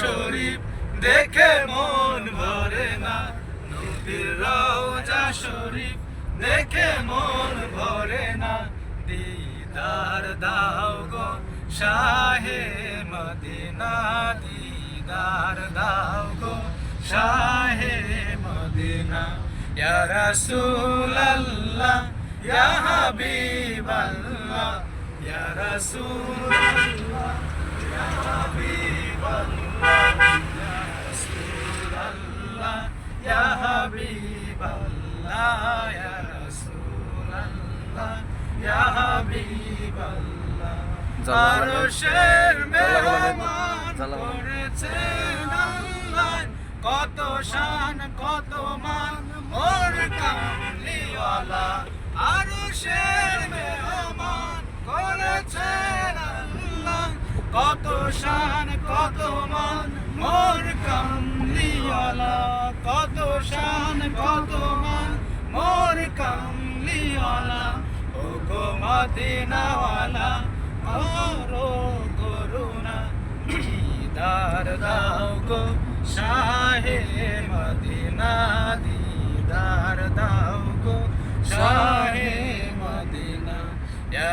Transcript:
শরীফ দেখে মন ভরে না নবীর রওজা শরীফ দেখে মন ভরে না দিদার দাও গো শাহে মদিনা দিদার দাও গো শাহে মদিনা ইয়া ইয়া হাবিবাল্লাহ ইয়া ইয়া আরশের মেহমান করেছেন আল্লাহ কত শান কত মান মোর কামলিওয়ালা আরশের মেহমান করেছেন আল্লাহ কত শান, কত মান, মোর কামলিওয়ালা। কত শান, কত মান, মোর কামলিওয়ালা। ও গো মদিনাওয়ালা, করো করুণা। দিদার দাও গো শাহে মদিনা, দিদার দাও গো শাহে মদিনা। ইয়া